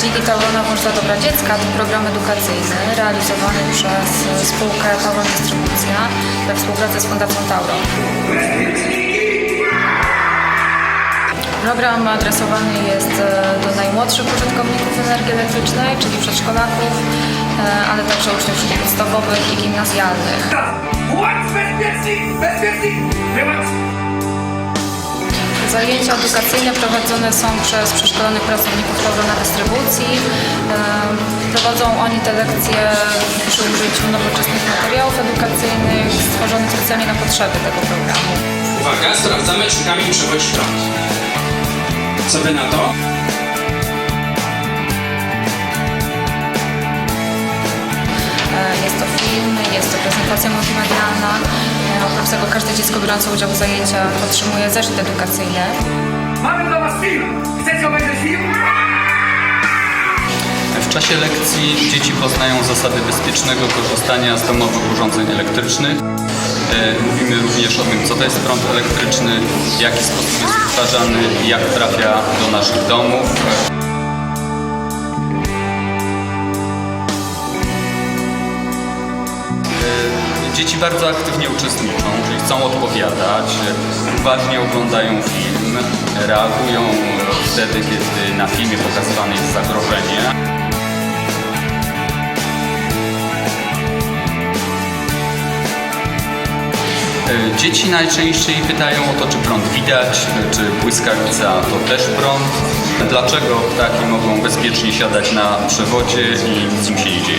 Bezpieczniki Taurona Wążda Dobra Dziecka to program edukacyjny realizowany przez spółkę Tauron Dystrybucja we współpracy z Fundacją Tauron. Program adresowany jest e, do najmłodszych użytkowników energii elektrycznej, czyli przedszkolaków, e, ale także uczniów szkół podstawowych i gimnazjalnych. Bezpiecznik? Bezpiecznik! Zajęcia edukacyjne prowadzone są przez przeszkolonych pracowników Taurona Dystrybucji. Prowadzą oni te lekcje przy użyciu nowoczesnych materiałów edukacyjnych stworzonych specjalnie na potrzeby tego programu. Uwaga, sprawdzamy, czy kamień przechodzi prąd. Co wy na to? E, Jest to film, jest to prezentacja multimedialna. Oprócz tego każde dziecko biorące udział w zajęciach otrzymuje zeszyt edukacyjny. Mamy dla was film! Chcecie obejrzeć film? W czasie lekcji dzieci poznają zasady bezpiecznego korzystania z domowych urządzeń elektrycznych. E, Mówimy również o tym, co to jest prąd elektryczny, w jaki sposób jest wytwarzany, jak trafia do naszych domów. Dzieci bardzo aktywnie uczestniczą, czyli chcą odpowiadać, e, uważnie oglądają film, reagują wtedy, kiedy na filmie pokazywane jest zagrożenie. E, Dzieci najczęściej pytają o to, czy prąd widać, czy błyskawica to też prąd. Dlaczego ptaki mogą bezpiecznie siadać na przewodzie i nic im się nie dzieje.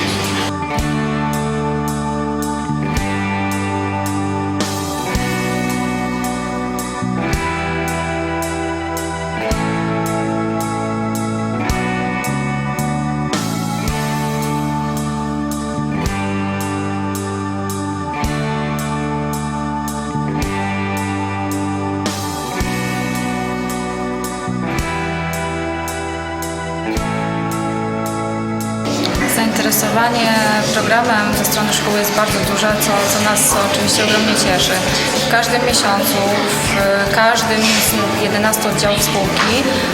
Zainteresowanie programem ze strony szkoły jest bardzo duże, co, co nas oczywiście ogromnie cieszy. W każdym miesiącu, w każdym z 11 oddziałów spółki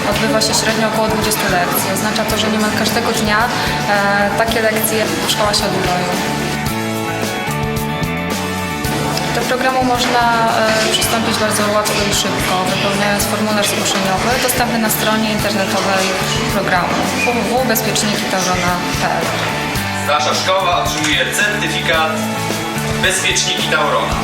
odbywa się średnio około 20 lekcji. Oznacza to, że niemal każdego dnia e, takie lekcje szkoła się odbywają. Do programu można e, przystąpić bardzo łatwo i szybko, wypełniając formularz zgłoszeniowy dostępny na stronie internetowej programu www.bezpiecznikitaurona.pl. Nasza szkoła otrzymuje certyfikat Bezpieczniki Taurona.